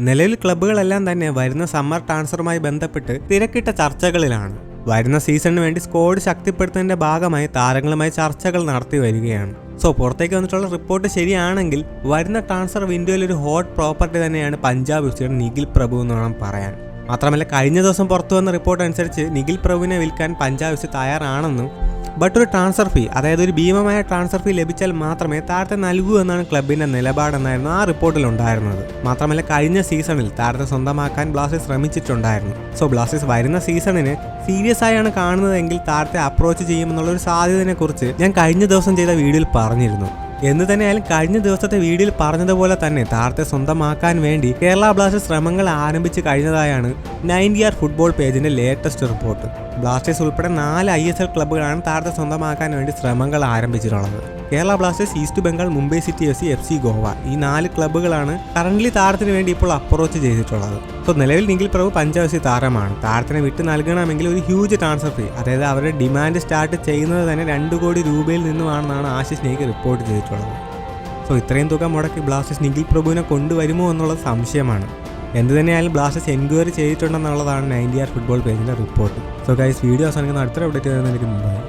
നിലവിൽ ക്ലബ്ബുകളെല്ലാം തന്നെ വരുന്ന സമ്മർ ട്രാൻസ്ഫറുമായി ബന്ധപ്പെട്ട് തിരക്കിട്ട ചർച്ചകളിലാണ്. വരുന്ന സീസണിന് വേണ്ടി സ്കോഡ് ശക്തിപ്പെടുത്തുന്നതിന്റെ ഭാഗമായി താരങ്ങളുമായി ചർച്ചകൾ നടത്തി വരികയാണ്. സോ പുറത്തേക്ക് വന്നിട്ടുള്ള റിപ്പോർട്ട് ശരിയാണെങ്കിൽ വരുന്ന ട്രാൻസ്ഫർ വിൻഡോയിൽ ഒരു ഹോട്ട് പ്രോപ്പർട്ടി തന്നെയാണ് പഞ്ചാബ് എഫ് നിഖിൽ പ്രഭു എന്ന് വേണം പറയാൻ. മാത്രമല്ല കഴിഞ്ഞ ദിവസം പുറത്തു വന്ന റിപ്പോർട്ട് അനുസരിച്ച് നിഖിൽ പ്രഭുവിനെ വിൽക്കാൻ പഞ്ചാബ് എഫ് തയ്യാറാണെന്നും ബട്ട് ഒരു ട്രാൻസ്ഫർ ഫീ അതായത് ഒരു ഭീമമായ ട്രാൻസ്ഫർ ഫീ ലഭിച്ചാൽ മാത്രമേ താരത്തെ നൽകൂ എന്നാണ് ക്ലബിന്റെ നിലപാടെന്നായിരുന്നു ആ റിപ്പോർട്ടിൽ ഉണ്ടായിരുന്നത് മാത്രമല്ല കഴിഞ്ഞ സീസണിൽ താരത്തെ സ്വന്തമാക്കാൻ ബ്ലാസ്റ്റേഴ്സ് ശ്രമിച്ചിട്ടുണ്ടായിരുന്നു. സോ ബ്ലാസ്റ്റേഴ്സ് വരുന്ന സീസണിന് സീരിയസ് ആയാണ് കാണുന്നതെങ്കിൽ താരത്തെ അപ്രോച്ച് ചെയ്യുമെന്നുള്ള ഒരു സാധ്യതയെ കുറിച്ച് ഞാൻ കഴിഞ്ഞ ദിവസം ചെയ്ത വീഡിയോയിൽ പറഞ്ഞിരുന്നു. എന്ന് തന്നെയായാലും കഴിഞ്ഞ ദിവസത്തെ വീഡിയോയിൽ പറഞ്ഞതുപോലെ തന്നെ താരത്തെ സ്വന്തമാക്കാൻ വേണ്ടി കേരള ബ്ലാസ്റ്റേഴ്സ് ശ്രമങ്ങൾ ആരംഭിച്ച് കഴിഞ്ഞതായാണ് നയന്റി ആർ ഫുട്ബോൾ പേജിന്റെ ലേറ്റസ്റ്റ് റിപ്പോർട്ട്. ബ്ലാസ്റ്റേഴ്സ് ഉൾപ്പെടെ നാല് ഐ എസ് എൽ ക്ലബ്ബുകളാണ് താരത്തെ സ്വന്തമാക്കാൻ വേണ്ടി ശ്രമങ്ങൾ ആരംഭിച്ചിട്ടുള്ളത്. Kerala Blasters East Bengal Mumbai city F C F C Goa ഈ നാല് ക്ലബ്ബുകളാണ് കറന്റ്ലി താരത്തിന് വേണ്ടി ഇപ്പോൾ അപ്രോച്ച് ചെയ്തിട്ടുള്ളത്. സോ നിലവിൽ നിഖിൽ പ്രഭു പഞ്ചാബ് താരമാണ്. താരത്തിനെ വിട്ട് നൽകണമെങ്കിൽ ഒരു ഹ്യൂജ് ട്രാൻസ്ഫർ ഫീ അതായത് അവരുടെ ഡിമാൻഡ് സ്റ്റാർട്ട് ചെയ്യുന്നത് തന്നെ രണ്ട് കോടി രൂപയിൽ നിന്നുമാണെന്നാണ് ആശിഷ് നെയ്ക്ക് റിപ്പോർട്ട് ചെയ്തിട്ടുള്ളത്. സോ ഇത്രയും തുക മുടക്കി ബ്ലാസ്റ്റേഴ്സ് നിഖിൽ പ്രഭുവിനെ കൊണ്ടുവരുമോ എന്നുള്ളത് സംശയമാണ്. എന്ത് തന്നെയായാലും ബ്ലാസ്റ്റേഴ്സ് എൻക്വയറി ചെയ്തിട്ടുണ്ടെന്നുള്ളതാണ് നയന്റി ആർ ഫുട്ബോൾ പേജിന്റെ റിപ്പോർട്ട് സോ ഗൈസ് വീഡിയോ അവസാനിക്കുന്ന. അടുത്തൊരു അപ്ഡേറ്റ് വരുന്നതിന് മുമ്പായി